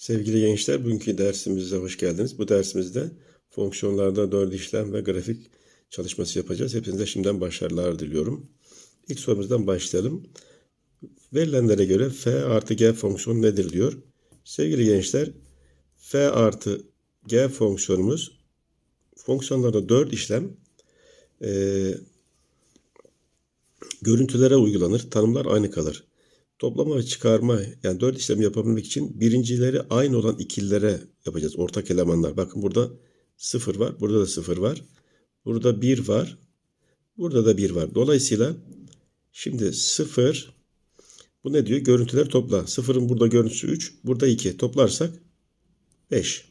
Sevgili gençler, bugünkü dersimize hoş geldiniz. Bu dersimizde fonksiyonlarda dört işlem ve grafik çalışması yapacağız. Hepinize şimdiden başarılar diliyorum. İlk sorumuzdan başlayalım. Verilenlere göre f artı g fonksiyonu nedir diyor. Sevgili gençler, f artı g fonksiyonumuz fonksiyonlarda dört işlem eee, görüntülere uygulanır. Tanımlar aynı kalır. Toplama ve çıkarma yani dört işlemi yapabilmek için birincileri aynı olan ikililere yapacağız. Ortak elemanlar. Bakın burada sıfır var. Burada da sıfır var. Burada bir var. Burada da bir var. Dolayısıyla şimdi sıfır bu ne diyor? Görüntüleri topla. Sıfırın burada görüntüsü 3. Burada 2. Toplarsak 5.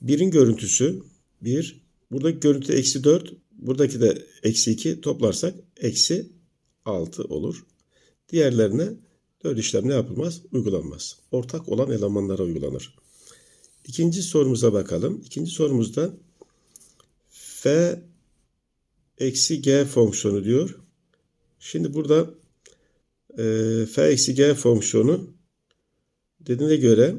Birin görüntüsü 1. Buradaki görüntü eksi 4. Buradaki de eksi 2. Toplarsak eksi 6 olur. Diğerlerine dört işlem ne yapılmaz? Uygulanmaz. Ortak olan elemanlara uygulanır. İkinci sorumuza bakalım. İkinci sorumuzda f eksi g fonksiyonu diyor. Şimdi burada e, f eksi g fonksiyonu dediğine göre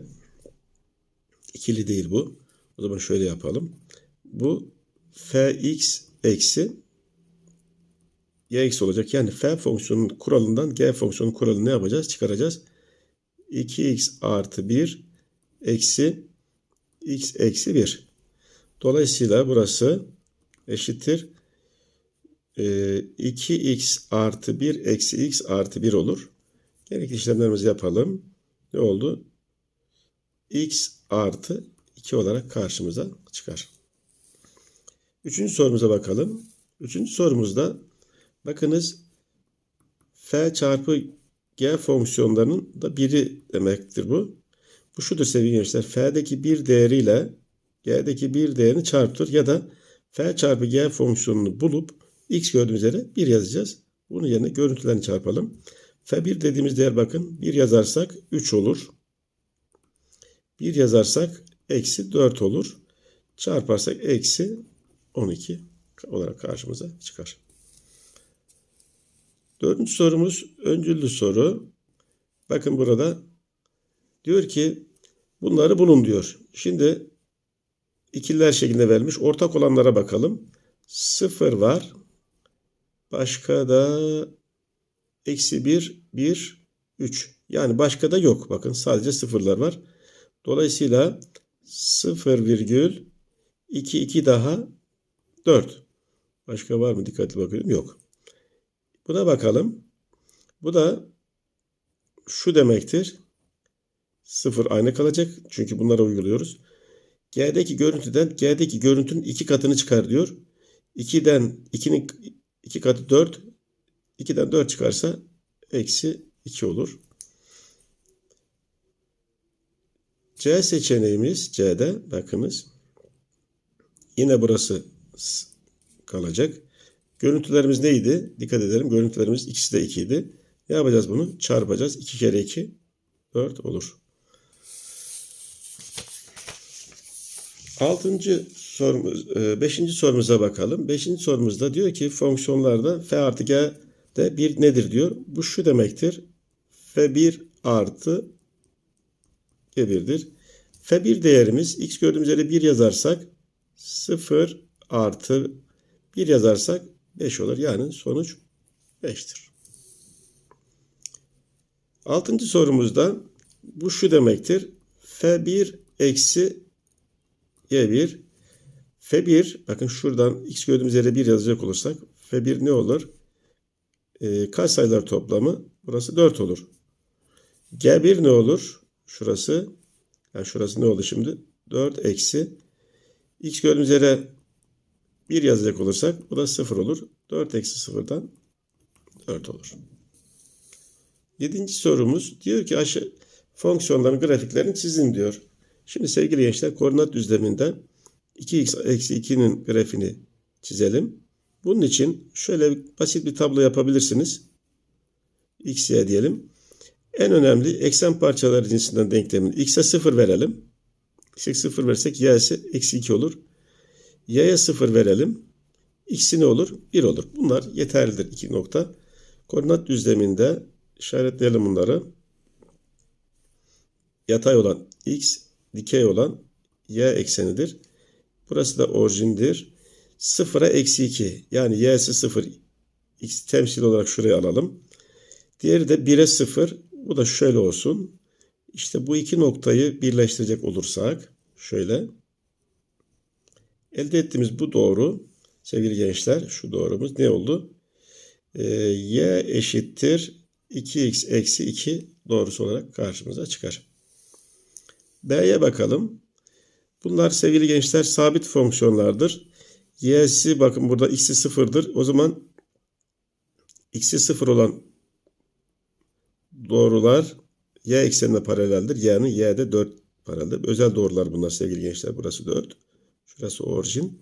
ikili değil bu. O zaman şöyle yapalım. Bu fx eksi eksi olacak. Yani f fonksiyonunun kuralından g fonksiyonun kuralını ne yapacağız? Çıkaracağız. 2x artı 1 eksi x eksi 1. Dolayısıyla burası eşittir. Ee, 2x artı 1 eksi x artı 1 olur. Gerekli işlemlerimizi yapalım. Ne oldu? x artı 2 olarak karşımıza çıkar. Üçüncü sorumuza bakalım. Üçüncü sorumuzda Bakınız f çarpı g fonksiyonlarının da biri demektir bu. Bu şudur sevgili gençler. f'deki bir değeriyle g'deki bir değerini çarptır ya da f çarpı g fonksiyonunu bulup x gördüğümüz yere 1 yazacağız. Bunun yerine görüntülerini çarpalım. f1 dediğimiz değer bakın 1 yazarsak 3 olur. 1 yazarsak eksi 4 olur. Çarparsak eksi 12 olarak karşımıza çıkar. Dördüncü sorumuz öncüllü soru. Bakın burada diyor ki bunları bulun diyor. Şimdi ikililer şeklinde vermiş. Ortak olanlara bakalım. Sıfır var. Başka da eksi bir, bir, üç. Yani başka da yok. Bakın sadece sıfırlar var. Dolayısıyla sıfır virgül iki, iki daha dört. Başka var mı? Dikkatli bakıyorum. Yok. Buna bakalım. Bu da şu demektir. Sıfır aynı kalacak. Çünkü bunlara uyguluyoruz. G'deki görüntüden G'deki görüntünün iki katını çıkar diyor. 2'den 2'nin iki katı 4. 2'den 4 çıkarsa eksi 2 olur. C seçeneğimiz C'de bakınız. Yine burası kalacak. Görüntülerimiz neydi? Dikkat edelim. Görüntülerimiz ikisi de 2 idi. Ne yapacağız bunu? Çarpacağız. 2 kere 2 4 olur. Altıncı sorumuz, e, beşinci sorumuza bakalım. Beşinci sorumuzda diyor ki fonksiyonlarda f artı g de bir nedir diyor. Bu şu demektir. f1 artı g1'dir. f1 değerimiz x gördüğümüz yere 1 yazarsak 0 artı 1 yazarsak 5 olur. Yani sonuç 5'tir. Altıncı sorumuzda bu şu demektir. F1 eksi Y1 F1 bakın şuradan x gördüğümüz yere 1 yazacak olursak F1 ne olur? E, kaç sayılar toplamı? Burası 4 olur. G1 ne olur? Şurası yani şurası ne oldu şimdi? 4 eksi x gördüğümüz yere 1 yazacak olursak bu da 0 olur. 4 eksi 0'dan 4 olur. Yedinci sorumuz diyor ki aşı fonksiyonların grafiklerini çizin diyor. Şimdi sevgili gençler koordinat düzleminde 2x eksi 2'nin grafiğini çizelim. Bunun için şöyle basit bir tablo yapabilirsiniz. x, y diyelim. En önemli eksen parçaları cinsinden denklemin x'e 0 verelim. x'e 0 versek y'si eksi 2 olur. Y'ye 0 verelim. X'i ne olur? 1 olur. Bunlar yeterlidir. 2 nokta. Koordinat düzleminde işaretleyelim bunları. Yatay olan x dikey olan y eksenidir. Burası da orijindir. 0'a eksi 2 yani y'si 0 x temsil olarak şuraya alalım. Diğeri de 1'e 0. Bu da şöyle olsun. İşte bu iki noktayı birleştirecek olursak şöyle elde ettiğimiz bu doğru sevgili gençler şu doğrumuz ne oldu? Ee, y eşittir 2x eksi 2 doğrusu olarak karşımıza çıkar. B'ye bakalım. Bunlar sevgili gençler sabit fonksiyonlardır. Y'si bakın burada x'i sıfırdır. O zaman x'i sıfır olan doğrular y eksenine paraleldir. Yani y'de 4 paraleldir. Özel doğrular bunlar sevgili gençler. Burası 4. Şurası orijin.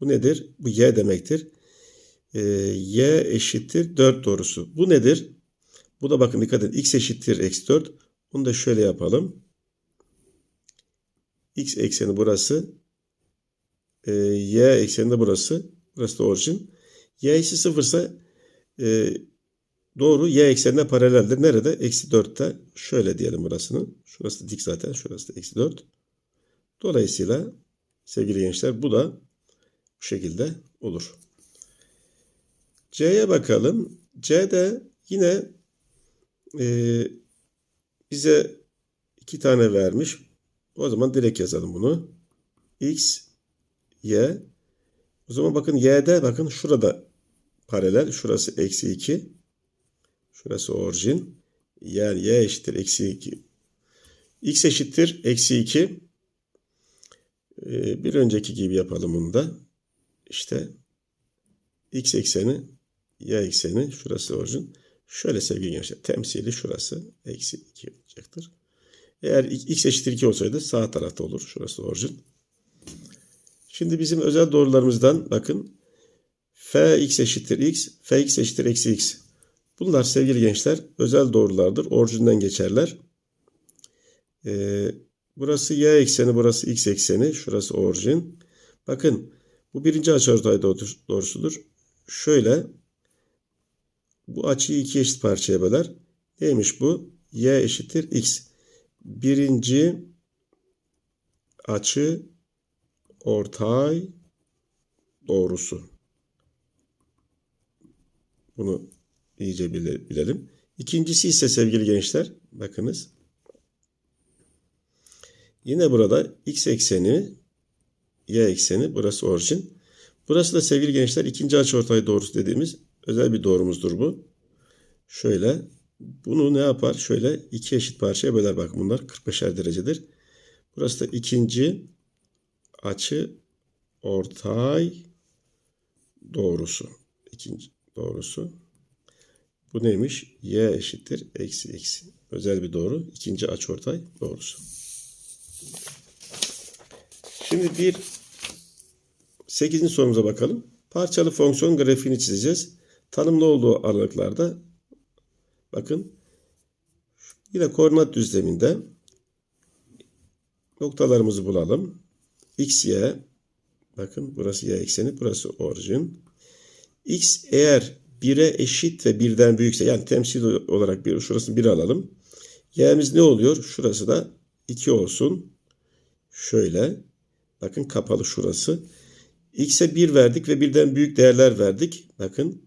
Bu nedir? Bu y demektir. Ee, y eşittir 4 doğrusu. Bu nedir? Bu da bakın dikkat edin. x eşittir eksi 4. Bunu da şöyle yapalım. x ekseni burası. Ee, y ekseni de burası. Burası da orijin. y ise 0 ise e, doğru y eksenine paraleldir. Nerede? Eksi 4'te. Şöyle diyelim burasını. Şurası da dik zaten. Şurası da eksi 4. Dolayısıyla sevgili gençler bu da bu şekilde olur. C'ye bakalım. C'de yine e, bize iki tane vermiş. O zaman direkt yazalım bunu. X, Y. O zaman bakın Y'de bakın şurada paralel. Şurası eksi 2. Şurası orijin. Yani Y eşittir eksi 2. X eşittir eksi 2. Ee, bir önceki gibi yapalım bunu da. İşte X ekseni, Y ekseni, şurası orijin. Şöyle sevgili gençler temsili şurası eksi 2 olacaktır. Eğer x eşittir 2 olsaydı sağ tarafta olur. Şurası orijin. Şimdi bizim özel doğrularımızdan bakın. f x eşittir x, f x eşittir eksi x. Bunlar sevgili gençler özel doğrulardır. Orijinden geçerler. Ee, burası y ekseni, burası x ekseni. Şurası orijin. Bakın bu birinci açıortay doğrusudur. Şöyle bu açıyı iki eşit parçaya böler. Neymiş bu? Y eşittir x. Birinci açı ortay doğrusu. Bunu iyice bilelim. İkincisi ise sevgili gençler bakınız. Yine burada x ekseni y ekseni burası orijin. Burası da sevgili gençler ikinci açıortay doğrusu dediğimiz özel bir doğrumuzdur bu. Şöyle bunu ne yapar? Şöyle iki eşit parçaya böler. Bak bunlar 45'er derecedir. Burası da ikinci açı ortay doğrusu. İkinci doğrusu. Bu neymiş? Y eşittir eksi eksi. Özel bir doğru. İkinci açıortay doğrusu. Şimdi bir 8. sorumuza bakalım. Parçalı fonksiyon grafiğini çizeceğiz. Tanımlı olduğu aralıklarda bakın yine koordinat düzleminde noktalarımızı bulalım. X, Y bakın burası Y ekseni, burası orijin. X eğer 1'e eşit ve birden büyükse yani temsil olarak bir şurasını 1 alalım. Y'miz ne oluyor? Şurası da 2 olsun. Şöyle. Bakın kapalı şurası. X'e 1 verdik ve birden büyük değerler verdik. Bakın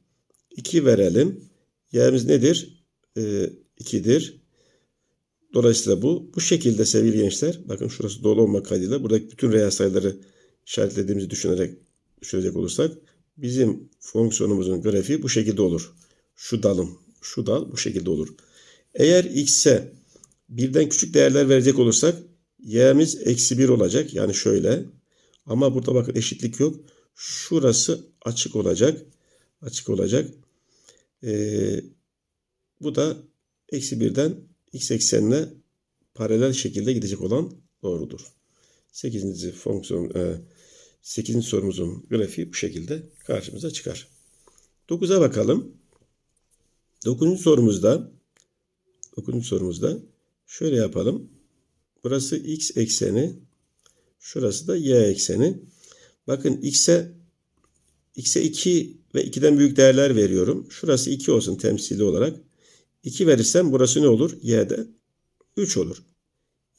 2 verelim. Y'miz nedir? Ee, 2'dir. Dolayısıyla bu bu şekilde sevgili gençler. Bakın şurası dolu olmak kaydıyla buradaki bütün reel sayıları işaretlediğimizi düşünerek düşünecek olursak bizim fonksiyonumuzun grafiği bu şekilde olur. Şu dalım, şu dal bu şekilde olur. Eğer x'e birden küçük değerler verecek olursak y'miz eksi 1 olacak. Yani şöyle. Ama burada bakın eşitlik yok. Şurası açık olacak. Açık olacak. Ee, bu da eksi 1'den x eksenine paralel şekilde gidecek olan doğrudur. 8. fonksiyon e, 8. sorumuzun grafiği bu şekilde karşımıza çıkar. 9'a bakalım. 9. sorumuzda 9. sorumuzda şöyle yapalım. Burası x ekseni, şurası da y ekseni. Bakın x'e x'e 2 ve 2'den büyük değerler veriyorum. Şurası 2 olsun temsili olarak. 2 verirsem burası ne olur? Y'de 3 olur.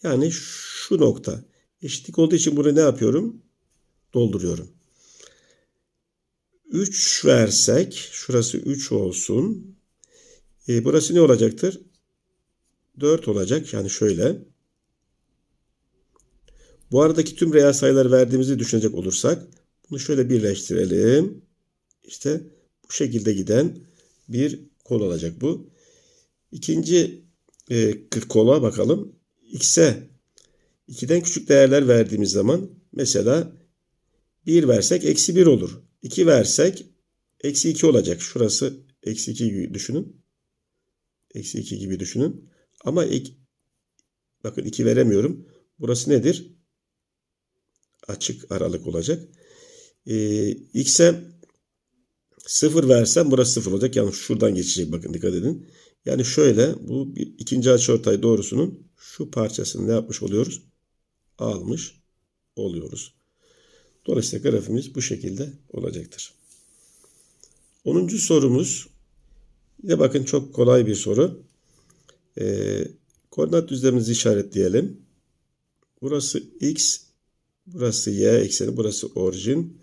Yani şu nokta. Eşitlik olduğu için bunu ne yapıyorum? Dolduruyorum. 3 versek, şurası 3 olsun. E, burası ne olacaktır? 4 olacak. Yani şöyle. Bu aradaki tüm reel sayıları verdiğimizi düşünecek olursak bunu şöyle birleştirelim. İşte bu şekilde giden bir kol olacak bu. İkinci e, kola bakalım. X'e 2'den küçük değerler verdiğimiz zaman mesela 1 versek eksi 1 olur. 2 versek eksi 2 olacak. Şurası eksi 2 gibi düşünün. Eksi 2 gibi düşünün. Ama ilk, bakın 2 veremiyorum. Burası nedir? Açık aralık olacak. Ee, x'e 0 versem burası 0 olacak. Yani şuradan geçecek bakın dikkat edin. Yani şöyle bu ikinci açıortay doğrusunun şu parçasını ne yapmış oluyoruz? Almış oluyoruz. Dolayısıyla grafimiz bu şekilde olacaktır. 10. sorumuz yine bakın çok kolay bir soru. Ee, koordinat düzlemimizi işaretleyelim. Burası x, burası y ekseni, burası orijin.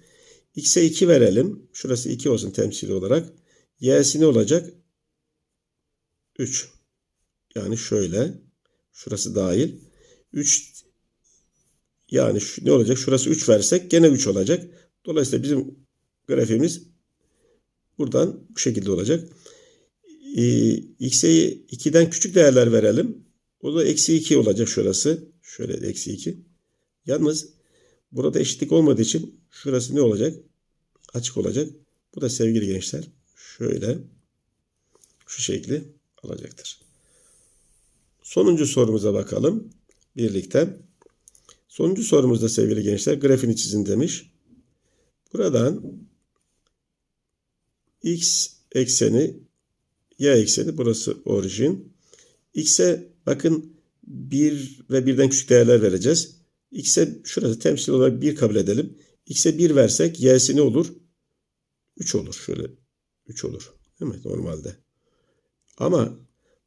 x'e 2 verelim. Şurası 2 olsun temsili olarak. y'si ne olacak? 3. Yani şöyle. Şurası dahil. 3 yani şu, ne olacak? Şurası 3 versek gene 3 olacak. Dolayısıyla bizim grafiğimiz buradan bu şekilde olacak. Ee, x'e 2'den küçük değerler verelim. O da eksi 2 olacak şurası. Şöyle eksi 2. Yalnız burada eşitlik olmadığı için şurası ne olacak? Açık olacak. Bu da sevgili gençler şöyle şu şekli alacaktır. Sonuncu sorumuza bakalım birlikte. Sonuncu sorumuzda sevgili gençler grafini çizin demiş. Buradan x ekseni y ekseni burası orijin. x'e bakın 1 ve 1'den küçük değerler vereceğiz. X'e şurası temsil olarak 1 kabul edelim. x'e 1 versek y'si ne olur? 3 olur. Şöyle 3 olur. Değil mi? Normalde. Ama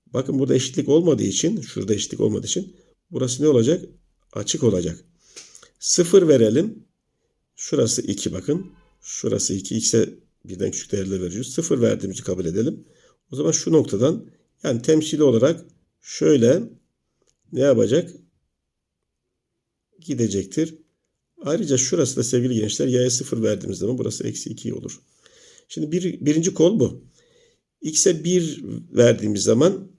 bakın burada eşitlik olmadığı için, şurada eşitlik olmadığı için burası ne olacak? Açık olacak. 0 verelim. Şurası 2 bakın. Şurası 2. X'e birden küçük değerler veriyoruz. 0 verdiğimizi kabul edelim. O zaman şu noktadan yani temsili olarak şöyle ne yapacak? Gidecektir. Ayrıca şurası da sevgili gençler y'ye 0 verdiğimiz zaman burası eksi 2 olur. Şimdi bir, birinci kol bu. X'e 1 verdiğimiz zaman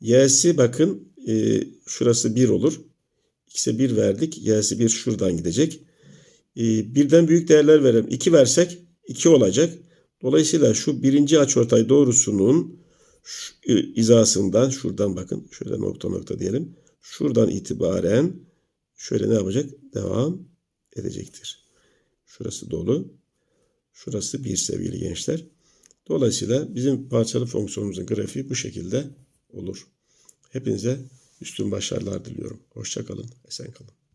y'si bakın e, şurası 1 olur. X'e 1 verdik. Y'si 1 şuradan gidecek. E, birden büyük değerler verelim. 2 versek 2 olacak. Dolayısıyla şu birinci açıortay doğrusunun şu, e, izasından şuradan bakın. Şöyle nokta nokta diyelim. Şuradan itibaren şöyle ne yapacak? Devam edecektir. Şurası dolu. Şurası bir sevgili gençler. Dolayısıyla bizim parçalı fonksiyonumuzun grafiği bu şekilde olur. Hepinize üstün başarılar diliyorum. Hoşçakalın, esen kalın.